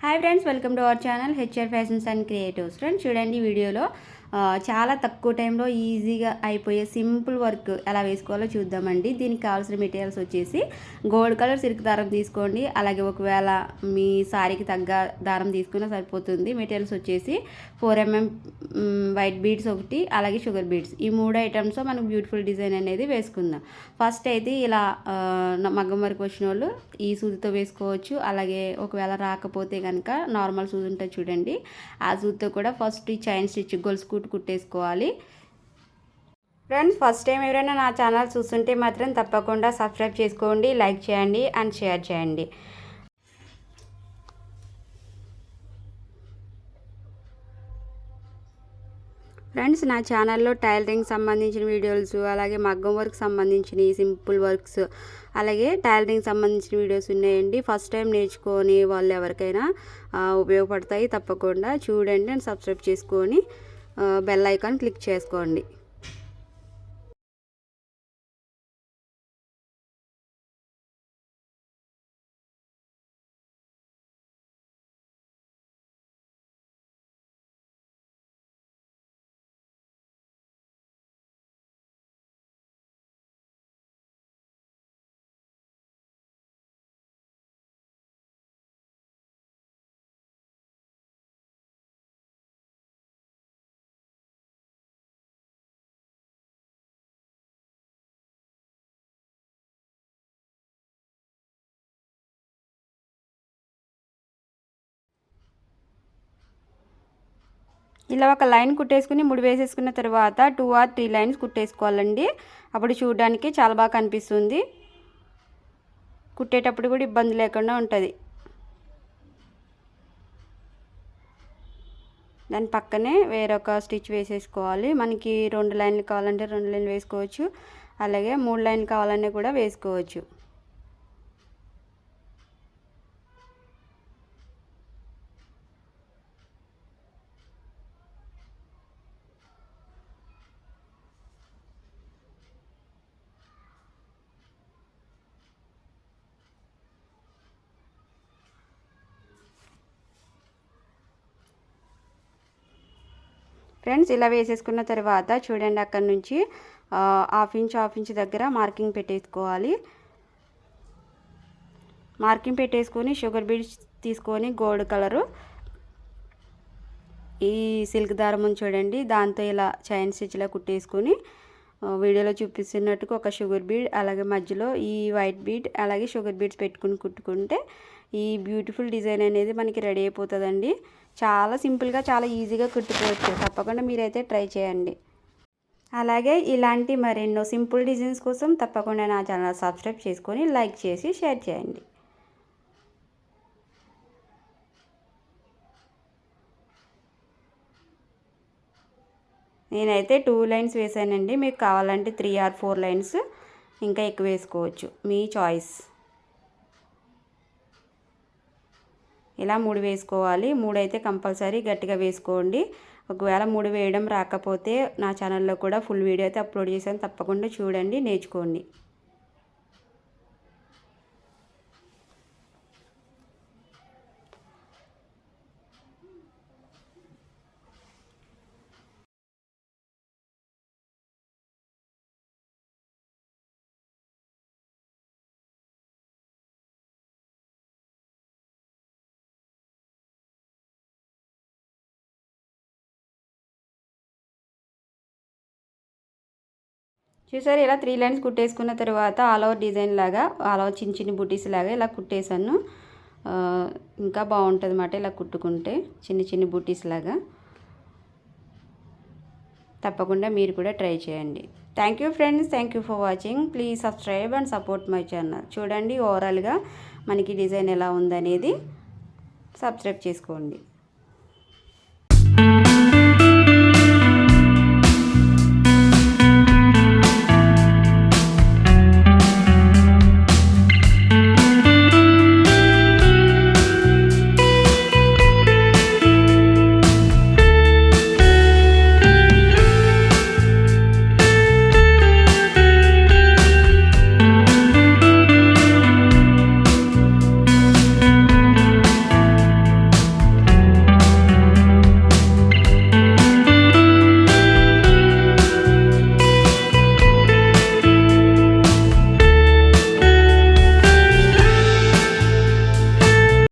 Hi friends welcome to our channel HR fashions and creatives friends చూడండి వీడియోలో చాలా తక్కువ టైంలో ఈజీగా అయిపోయే సింపుల్ వర్క్ ఎలా వేసుకోవాలో చూద్దామండి. దీనికి కావాల్సిన మెటీరియల్స్ వచ్చేసి గోల్డ్ కలర్ సిల్క్ దారం తీసుకోండి. అలాగే ఒకవేళ మీ సారీకి తగ్గ దారం తీసుకున్నా సరిపోతుంది. మెటీరియల్స్ వచ్చేసి ఫోర్ ఎంఎం వైట్ బీడ్స్ ఒకటి అలాగే షుగర్ బీడ్స్. ఈ మూడు ఐటమ్స్ మనకు బ్యూటిఫుల్ డిజైన్ అనేది వేసుకుందాం. ఫస్ట్ అయితే ఇలా మగ్గం వరకు వచ్చిన వాళ్ళు ఈ సూదితో వేసుకోవచ్చు. అలాగే ఒకవేళ రాకపోతే కనుక నార్మల్ సూది ఉంటుంది చూడండి. ఆ సూదితో కూడా ఫస్ట్ ఈ చైన్ స్టిచ్ గొలుసుకు కుట్టు కుట్టేసుకోవాలి. ఫ్రెండ్స్ ఫస్ట్ టైం ఎవరైనా నా ఛానల్ చూస్తుంటే మాత్రం తప్పకుండా సబ్స్క్రైబ్ చేసుకోండి లైక్ చేయండి అండ్ షేర్ చేయండి. ఫ్రెండ్స్ నా ఛానల్లో టైలరింగ్ సంబంధించిన వీడియోస్ అలాగే మగ్గం వర్క్ సంబంధించిన సింపుల్ వర్క్స్ అలాగే టైలరింగ్ సంబంధించిన వీడియోస్ ఉన్నాయండి. ఫస్ట్ టైం నేర్చుకొని వాళ్ళు ఎవరికైనా ఉపయోగపడతాయి తప్పకుండా. చూడండి అండ్ సబ్స్క్రైబ్ చేసుకొని బెల్ ఐకాన్ క్లిక్ చేసుకోండి. ఇలా ఒక లైన్ కుట్టేసుకుని ముడి వేసేసుకున్న తర్వాత టూ ఆర్ త్రీ లైన్స్ కుట్టేసుకోవాలండి. అప్పుడు చూడడానికి చాలా బాగా కనిపిస్తుంది. కుట్టేటప్పుడు కూడా ఇబ్బంది లేకుండా ఉంటుంది. దాని పక్కనే వేరొక స్టిచ్ వేసేసుకోవాలి. మనకి రెండు లైన్లు కావాలంటే రెండు లైన్లు వేసుకోవచ్చు. అలాగే మూడు లైన్లు కావాలన్నా కూడా వేసుకోవచ్చు. ఫ్రెండ్స్ ఇలా వేసేసుకున్న తర్వాత చూడండి అక్కడ నుంచి హాఫ్ ఇంచ్ హాఫ్ ఇంచ్ దగ్గర మార్కింగ్ పెట్టేసుకోవాలి. మార్కింగ్ పెట్టేసుకొని షుగర్ బీడ్స్ తీసుకొని గోల్డ్ కలరు. ఈ సిల్క్ దారం చూడండి దాంతో ఇలా చైన్ స్టిచ్లా కుట్టేసుకొని వీడియోలో చూపిస్తున్నట్టుగా ఒక షుగర్ బీడ్ అలాగే మధ్యలో ఈ వైట్ బీడ్ అలాగే షుగర్ బీడ్స్ పెట్టుకుని కుట్టుకుంటే ఈ బ్యూటిఫుల్ డిజైన్ అనేది మనకి రెడీ అయిపోతుందండి. చాలా సింపుల్గా చాలా ఈజీగా కుట్టుకోవచ్చు తప్పకుండా మీరైతే ట్రై చేయండి. అలాగే ఇలాంటి మరెన్నో సింపుల్ డిజైన్స్ కోసం తప్పకుండా నా ఛానల్ సబ్స్క్రైబ్ చేసుకొని లైక్ చేసి షేర్ చేయండి. నేనైతే టూ లైన్స్ వేసానండి. మీకు కావాలంటే త్రీ ఆర్ ఫోర్ లైన్స్ ఇంకా ఎక్కువ వేసుకోవచ్చు. మీ చాయిస్. ఇలా మూడు వేసుకోవాలి. మూడు అయితే కంపల్సరీ గట్టిగా వేసుకోండి. ఒకవేళ మూడు వేయడం రాకపోతే నా ఛానల్లో కూడా ఫుల్ వీడియో అయితే అప్లోడ్ చేశాను. తప్పకుండా చూడండి నేర్చుకోండి. చూసారు ఇలా త్రీ లైన్స్ కుట్టేసుకున్న తర్వాత ఆల్ ఓవర్ డిజైన్ లాగా ఆల్ ఓవర్ చిన్న చిన్న బుటీస్ లాగా ఇలా కుట్టేశాను. ఇంకా బాగుంటుంది అన్నమాట ఇలా కుట్టుకుంటే చిన్న చిన్న బుటీస్ లాగా. తప్పకుండా మీరు కూడా ట్రై చేయండి. Thank you friends thank you for watching please subscribe and support my channel చూడండి ఓవరాల్గా మనకి డిజైన్ ఎలా ఉందనేది సబ్స్క్రైబ్ చేసుకోండి.